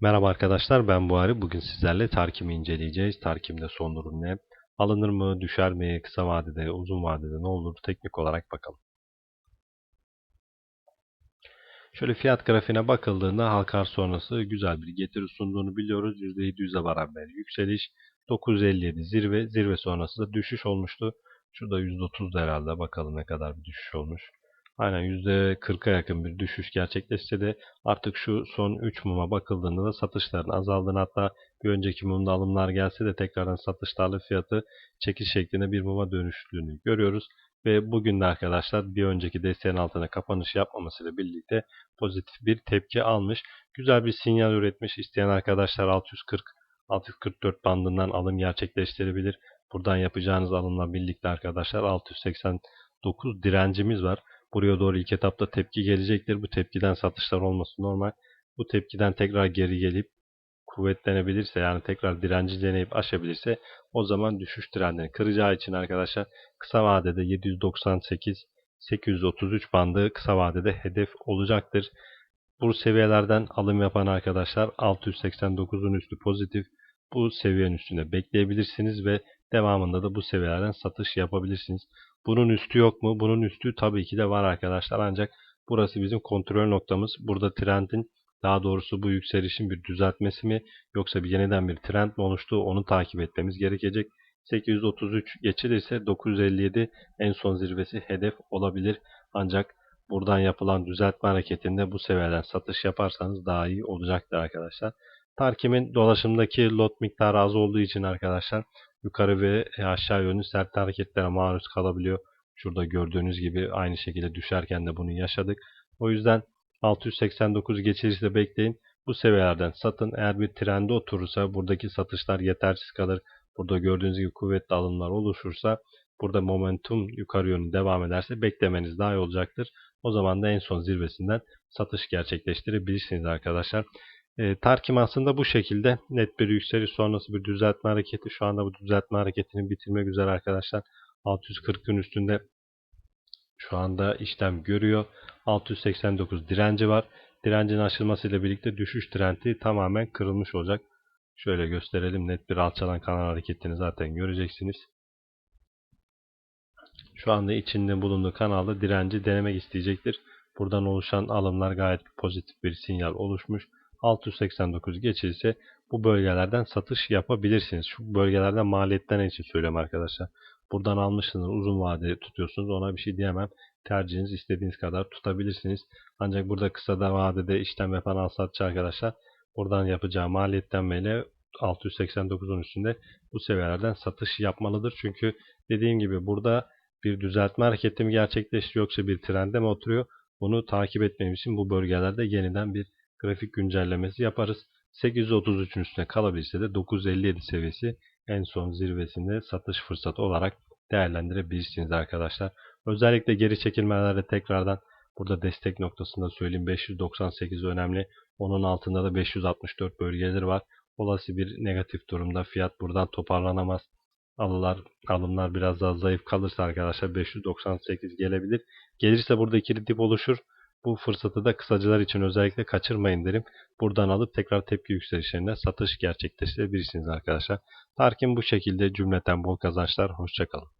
Merhaba arkadaşlar ben Buhari. Bugün sizlerle Tarkim'i inceleyeceğiz. Tarkim'de son durum ne? Alınır mı, düşer mi, kısa vadede, uzun vadede ne olur teknik olarak bakalım. Şöyle fiyat grafiğine bakıldığında halkar sonrası güzel bir getiri sunduğunu biliyoruz. %700'e varan yükseliş. 957 zirve, zirve sonrası da düşüş olmuştu. Şurada %30 herhalde bakalım ne kadar bir düşüş olmuş. Aynen %40'a yakın bir düşüş gerçekleşse de artık şu son 3 muma bakıldığında da satışların azaldığını hatta bir önceki mumda alımlar gelse de tekrardan satışlarla fiyatı çekiş şeklinde bir muma dönüştüğünü görüyoruz. Ve bugün de arkadaşlar bir önceki desteğin altına kapanış yapmamasıyla birlikte pozitif bir tepki almış. Güzel bir sinyal üretmiş. İsteyen arkadaşlar 640 644 bandından alım gerçekleştirebilir. Buradan yapacağınız alımla birlikte arkadaşlar 689 direncimiz var. Buraya doğru ilk etapta tepki gelecektir. Bu tepkiden satışlar olması normal. Bu tepkiden tekrar geri gelip kuvvetlenebilirse yani tekrar direnci deneyip aşabilirse o zaman düşüş trendini kıracağı için arkadaşlar kısa vadede 798 833 bandı kısa vadede hedef olacaktır. Bu seviyelerden alım yapan arkadaşlar 689'un üstü pozitif bu seviyenin üstünde bekleyebilirsiniz ve devamında da bu seviyelerden satış yapabilirsiniz. Bunun üstü yok mu? Bunun üstü tabii ki de var arkadaşlar. Ancak burası bizim kontrol noktamız. Burada trendin daha doğrusu bu yükselişin bir düzeltmesi mi yoksa bir yeniden bir trend mi oluştu onu takip etmemiz gerekecek. 833 geçilirse 957 en son zirvesi hedef olabilir. Ancak buradan yapılan düzeltme hareketinde bu seviyeden satış yaparsanız daha iyi olacaktır arkadaşlar. Tarkim'in dolaşımdaki lot miktarı az olduğu için arkadaşlar yukarı ve aşağı yönlü sert hareketlere maruz kalabiliyor. Şurada gördüğünüz gibi aynı şekilde düşerken de bunu yaşadık. O yüzden 689 geçilirse bekleyin. Bu seviyelerden satın. Eğer bir trende oturursa buradaki satışlar yetersiz kalır. Burada gördüğünüz gibi kuvvetli alımlar oluşursa burada momentum yukarı yönlü devam ederse beklemeniz daha iyi olacaktır. O zaman da en son zirvesinden satış gerçekleştirebilirsiniz arkadaşlar. E, Tarkim aslında bu şekilde net bir yükseliş sonrası bir düzeltme hareketi. Şu anda bu düzeltme hareketini bitirmek üzere arkadaşlar. 640'ın üstünde şu anda işlem görüyor. 689 direnci var. Direncin aşılmasıyla birlikte düşüş trendi tamamen kırılmış olacak. Şöyle gösterelim. Net bir alçalan kanal hareketini zaten göreceksiniz. Şu anda içinde bulunduğu kanalda direnci denemek isteyecektir. Buradan oluşan alımlar gayet pozitif bir sinyal oluşmuş. 689 geçilse bu bölgelerden satış yapabilirsiniz. Şu bölgelerden maliyetten için söylüyorum arkadaşlar. Buradan almışsınız uzun vadeli tutuyorsunuz ona bir şey diyemem. Tercihiniz istediğiniz kadar tutabilirsiniz. Ancak burada kısa da vadede işlem yapan al satçı arkadaşlar buradan yapacağı maliyetlenmeyle 689'un üstünde bu seviyelerden satış yapmalıdır. Çünkü dediğim gibi burada bir düzeltme hareketi mi gerçekleşti yoksa bir trende mi oturuyor? Bunu takip etmemiz için bu bölgelerde yeniden bir grafik güncellemesi yaparız. 833'ün üstüne kalabilirse de 957 seviyesi en son zirvesinde satış fırsatı olarak değerlendirebilirsiniz arkadaşlar. Özellikle geri çekilmelerde tekrardan burada destek noktasında söyleyeyim 598 önemli. Onun altında da 564 bölgeleri var. Olası bir negatif durumda fiyat buradan toparlanamaz. Alılar, alımlar biraz daha zayıf kalırsa arkadaşlar 598 gelebilir. Gelirse burada ikili dip oluşur. Bu fırsatı da kısacılar için özellikle kaçırmayın derim. Buradan alıp tekrar tepki yükselişlerine satış gerçekleştirebilirsiniz arkadaşlar. Tarkin bu şekilde cümleten bol kazançlar. Hoşçakalın.